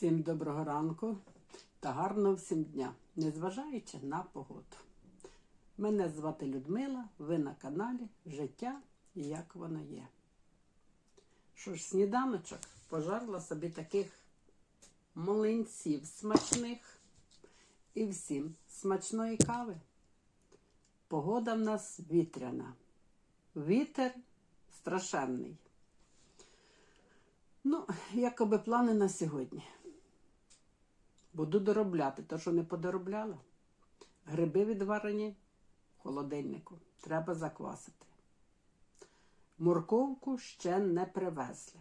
Всім доброго ранку та гарного всім дня, незважаючи на погоду. Мене звати Людмила, ви на каналі Життя як воно є. Що ж, сніданочок пожарила собі таких млинців смачних і всім смачної кави. Погода в нас вітряна. Вітер страшенний. Ну, якоби плани на сьогодні. Буду доробляти те, що не подоробляла. Гриби відварені в холодильнику. Треба заквасити. Морковку ще не привезли.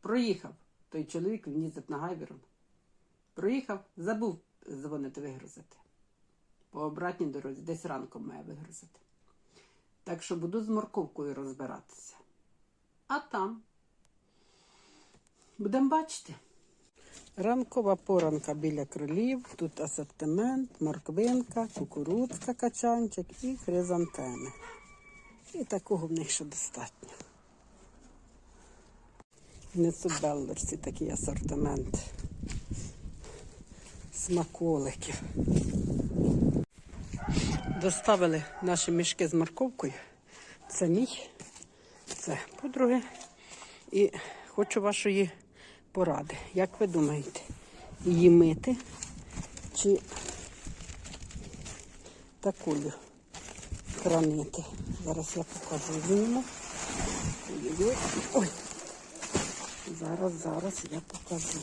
Проїхав той чоловік, він їздить на гайвером. Проїхав, забув дзвонити вигрузити. По обратній дорозі, десь ранком має вигрузити. Так що буду з морковкою розбиратися. А там будемо бачити. Ранкова поранка біля кролів. Тут асортимент, морквинка, кукурудзка, качанчик і хризантеми. І такого в них ще достатньо. Несу беллерсі такий асортимент смаколиків. Доставили наші мішки з морковкою. Це мій, це подруги. І хочу вашої поради. Як ви думаєте, її мити чи такою хранити? Зараз я покажу. Ой-ой-ой. Ой. Зараз, зараз я покажу.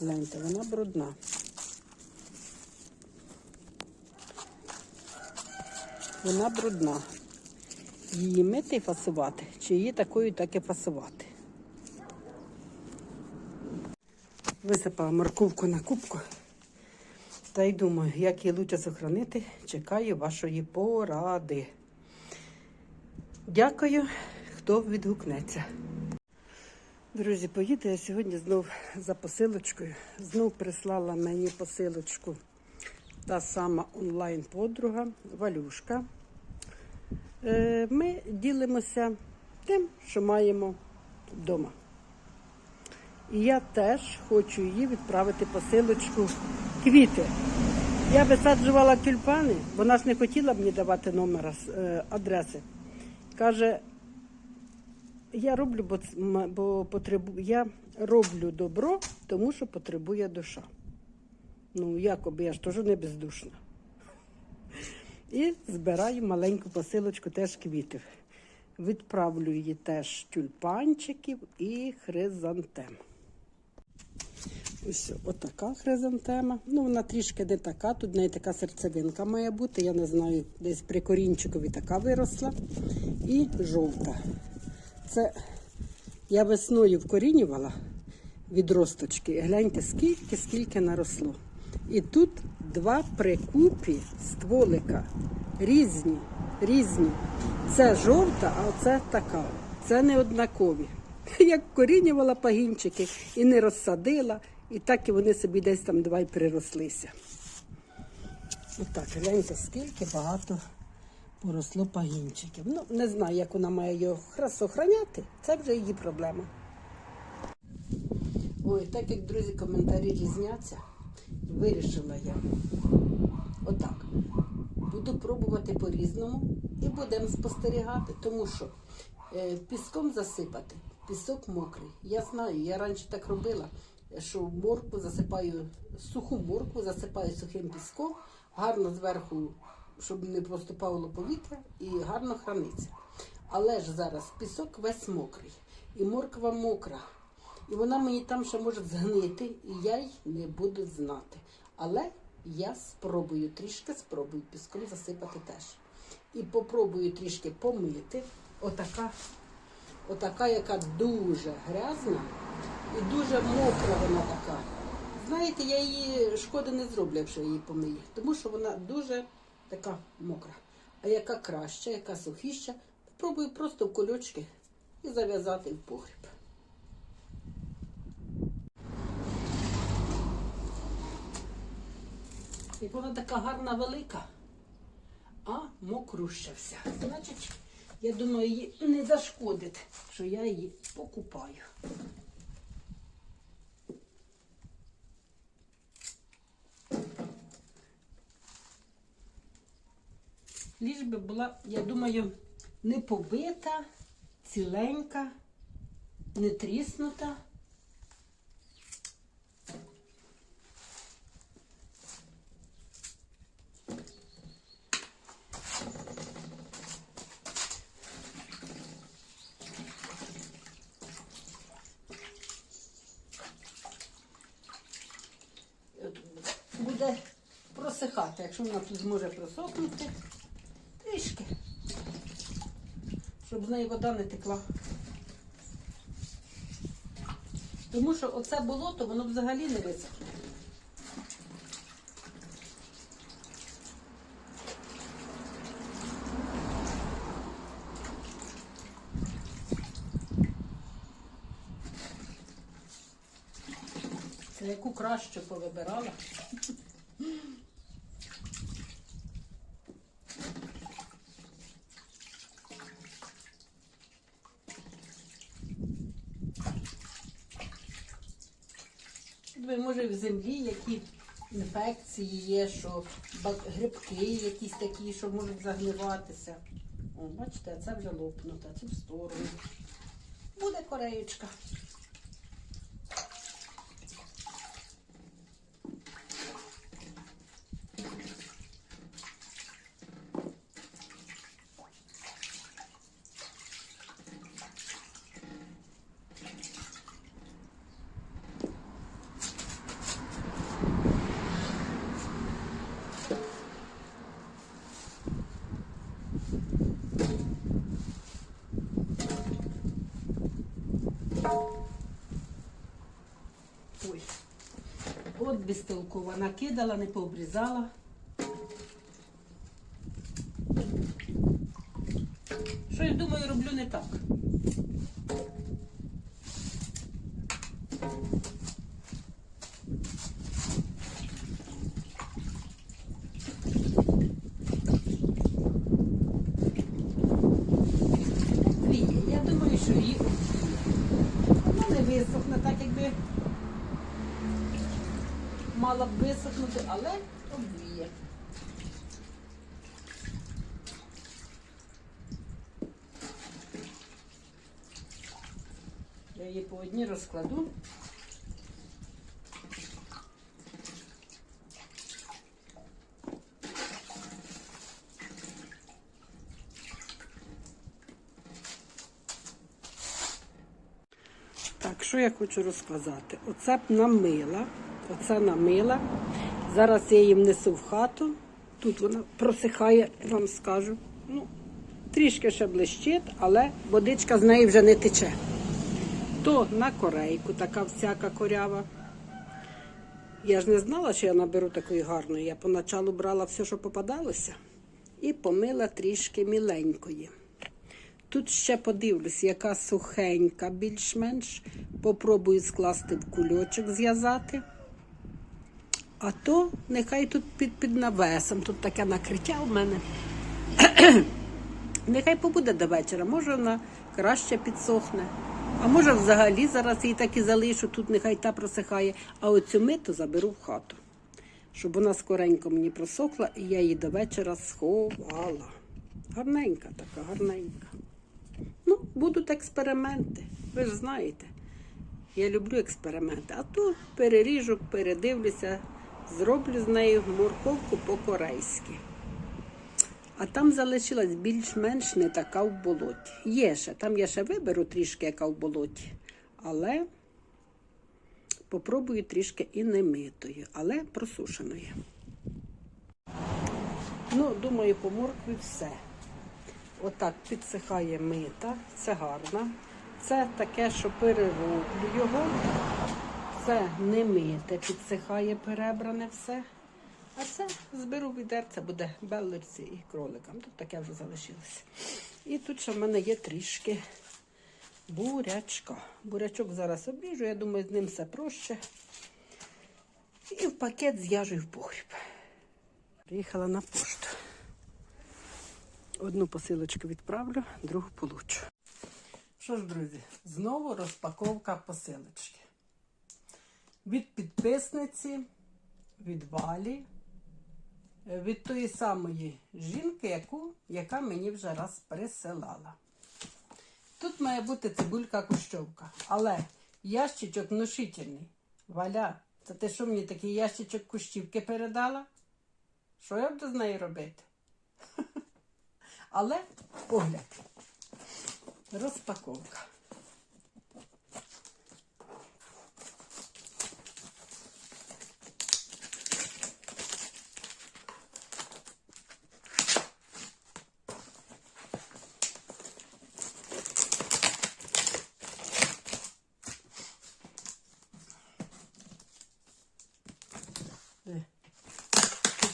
Гляньте, вона брудна. Вона брудна. Її мити і фасувати, чи її такою так і фасувати. Висипала морковку на кубку. Та й думаю, як її лучше сохранити, чекаю вашої поради. Дякую, хто відгукнеться. Друзі, поїду я сьогодні знов за посилочкою. Знов прислала мені посилочку та сама онлайн-подруга Валюшка. Е, Ми ділимося тим, що маємо вдома. І я теж хочу їй відправити посилочку квіти. Я висаджувала тюльпани, вона ж не хотіла мені давати номера е, адреси. Каже, я роблю, бо, бо потребу... я роблю добро, тому що потребує душа. Ну, якоби я ж теж не бездушна. І збираю маленьку посилочку теж квітів. Відправлю її теж тюльпанчиків і хризантем. Ось отака хризантема. Ну, вона трішки не така, тут в неї така серцевинка має бути. Я не знаю, десь при корінчикові така виросла. І жовта. Це я весною вкорінювала відросточки. Гляньте, скільки, скільки наросло. І тут два прикупі стволика. Різні, різні. Це жовта, а оце така. Це не однакові. Як корінювала пагінчики і не розсадила, і так і вони собі десь там два й прирослися. Отак, гляньте, скільки багато поросло пагінчиків. Ну, не знаю, як вона має його храс охраняти, це вже її проблема. Ой, так як, друзі, коментарі різняться, вирішила я. Отак. Буду пробувати по-різному і будемо спостерігати, тому що е, піском засипати, пісок мокрий. Я знаю, я раніше так робила, що моркву засипаю, суху моркву засипаю сухим піском, гарно зверху, щоб не поступало повітря, і гарно храниться. Але ж зараз пісок весь мокрий, і морква мокра. І вона мені там ще може згнити, і я й не буду знати. Але я спробую трішки спробую піском засипати теж. І попробую трішки помити. Отака, отака, яка дуже грязна і дуже мокра вона така. Знаєте, я її шкоди не зроблю, якщо її помию, тому що вона дуже така мокра. А яка краща, яка сухіща, спробую просто в кульочки і зав'язати в погріб. Як вона така гарна велика, а мокруща вся. Значить, я думаю, їй не зашкодить, що я її покупаю. Ліж би була, я думаю, не побита, ціленька, не тріснута. Якщо вона тут зможе просохнути, трішки, щоб з неї вода не текла. Тому що оце болото, воно взагалі не висохне. Це яку краще повибирала. Може, в землі які інфекції є, що грибки якісь такі, що можуть загниватися. О, бачите, це вже лопнуто, в сторону. Буде кореєчка. Ой. От безтолкова. Накидала, не пообрізала. Що я думаю, роблю не так. Віє. Я думаю, що її Вона не висохне, так якби мала б висохнути, але обвіє. Я її по одній розкладу. Так, що я хочу розказати? Оце б намила, оце намила. Зараз я її внесу в хату. Тут вона просихає, вам скажу. Ну, трішки ще блищить, але водичка з неї вже не тече. То на корейку така всяка корява. Я ж не знала, що я наберу такої гарної. Я поначалу брала все, що попадалося, і помила трішки міленької. Тут ще подивлюсь, яка сухенька, більш-менш. Попробую скласти в кульочок, зв'язати. А то нехай тут під, під навесом, тут таке накриття в мене. нехай побуде до вечора, може вона краще підсохне. А може взагалі зараз її так і залишу, тут нехай та просихає, а оцю миту заберу в хату. Щоб вона скоренько мені просохла, і я її до вечора сховала. Гарненька така, гарненька. Ну, будуть експерименти. Ви ж знаєте. Я люблю експерименти. А то переріжу, передивлюся, зроблю з нею морковку по-корейськи. А там залишилась більш-менш не така в болоті. Є ще, там я ще виберу трішки, яка в болоті. Але попробую трішки і не митою, але просушеною. Ну, думаю, по моркві все. Отак підсихає мита, це гарно. Це таке, що перероблю його. Це не мите, підсихає перебране все. А це зберу відерце, буде беллерці і кроликам. Тут таке вже залишилося. І тут ще в мене є трішки бурячка. Бурячок зараз обріжу, я думаю, з ним все проще. І в пакет з'яжу в погріб. Приїхала на пошту. Одну посилочку відправлю, другу получу. Що ж, друзі, знову розпаковка посилочки. Від підписниці, від Валі. е, від тої самої жінки, яку, яка мені вже раз присилала. Тут має бути цибулька кущовка, але ящичок внушительний. Валя, це ти що мені такий ящичок кущівки передала? Що я буду з нею робити? Але погляд. Розпаковка.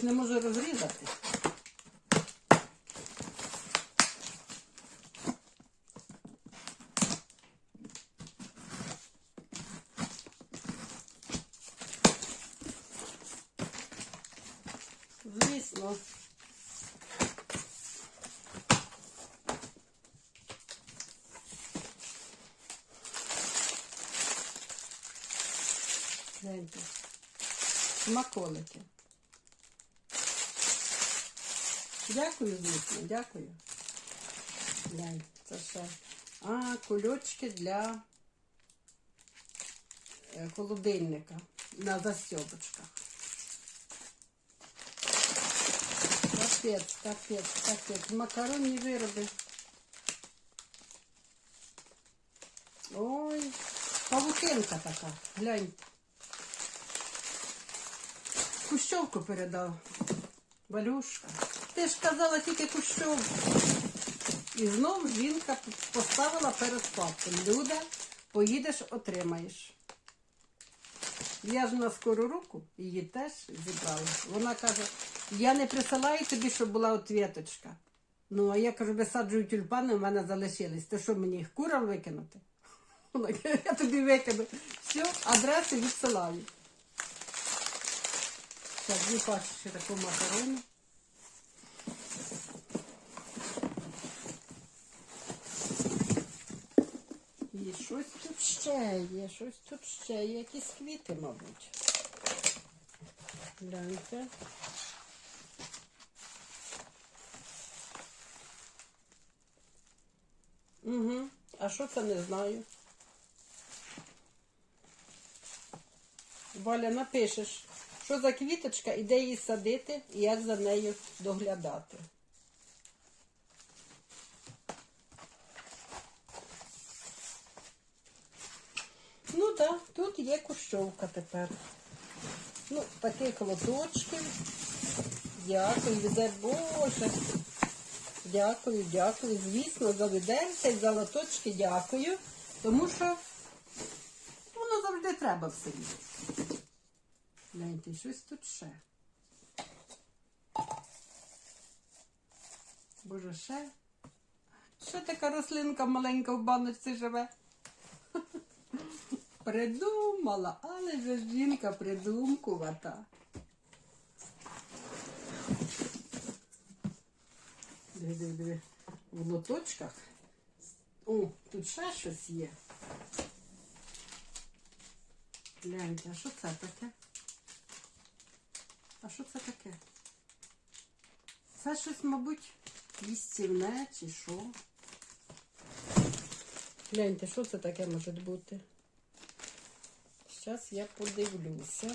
Не можу розрізати. Звісно. Смаколики. Дякую, звісно, дякую. Глянь, це все. А, кульочки для е, холодильника на застьопочках. Капець, капець, капець. Макаронні вироби. Ой, павутинка така. Глянь. Кущовку передав. Валюшка. Ти ж казала тільки кущовку. І знов жінка поставила перед фактом. Люда, поїдеш, отримаєш. Я ж на скору руку її теж зібрала. Вона каже, я не присилаю тобі, щоб була отвіточка. Ну, а я кажу, висаджую тюльпани, в мене залишились. Ти що мені їх курам викинути? Вона каже, я тобі викину. Все, адреси відсилаю. Так, дві пачки такого макарону. І щось тут ще є, щось тут ще є, якісь квіти, мабуть. Гляньте. Угу. А що це не знаю? Валя, напишеш, що за квіточка і де її садити, і як за нею доглядати. Ну так, да, кущовка тепер. Ну, таких лоточків. Дякую, дай Боже. Дякую, дякую. Звісно, за відерця і за лоточки дякую. Тому що воно завжди треба в селі. Гляньте, щось тут ще. Боже, ще. Ще така рослинка маленька в баночці живе. Придумала, але ж жінка придумкувата. Диви, диви. В лоточках. О, тут ще щось є. Гляньте, а що це таке? А що це таке? Це щось, мабуть, їстівне чи що? Гляньте, що це таке може бути? Зараз я подивлюся.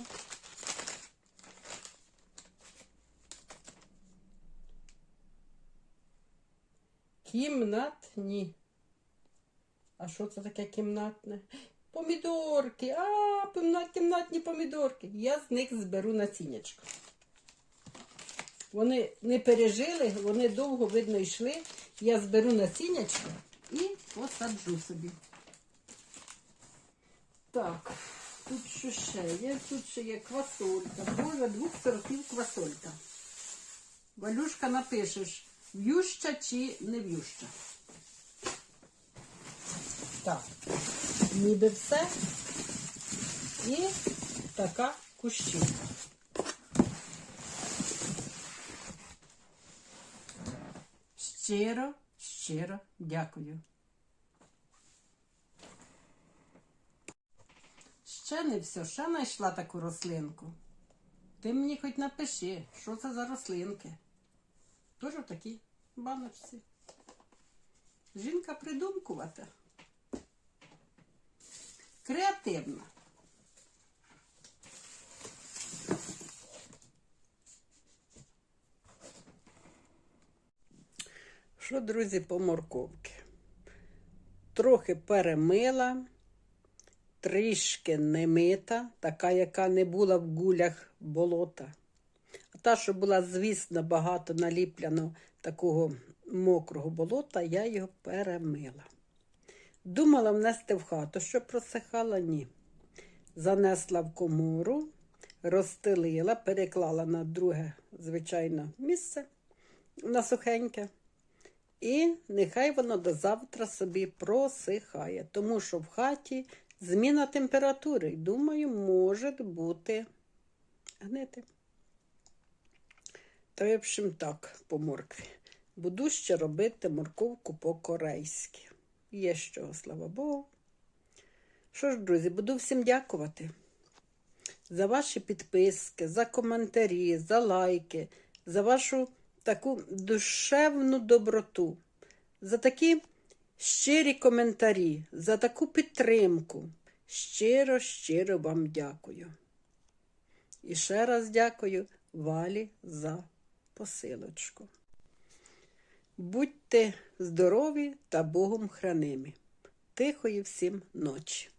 Кімнатні. А що це таке кімнатне? Помідорки. А, кімнатні помідорки. Я з них зберу насіннячко. Вони не пережили, вони довго, видно, йшли. Я зберу насіннячко і посаджу собі. Так, тут що ще є? Тут ще є квасолька. Боже, двох сортів квасолька. Валюшка напишеш, в'юща чи не в'юща. Так, ніби все. І така кущівка. Щиро, щиро дякую. Ще не все, ще знайшла таку рослинку. Ти мені хоч напиши, що це за рослинки. Теж в такій баночці. Жінка придумкувата. Креативна. Що, друзі, по морковки? Трохи перемила, трішки не мита, така, яка не була в гулях болота. А та, що була, звісно, багато наліпляно такого мокрого болота, я його перемила. Думала внести в хату, що просихала, ні. Занесла в комору, розстелила, переклала на друге, звичайно, місце на сухеньке. І нехай воно до завтра собі просихає, тому що в хаті зміна температури, думаю, може бути гнити. Та, в общем, так, по моркві. Буду ще робити морковку по-корейськи. Є чого, слава Богу. Що ж, друзі, буду всім дякувати за ваші підписки, за коментарі, за лайки, за вашу таку душевну доброту, за такі щирі коментарі, за таку підтримку. Щиро, щиро вам дякую. І ще раз дякую Валі за посилочку. Будьте здорові та Богом хранимі. Тихої всім ночі.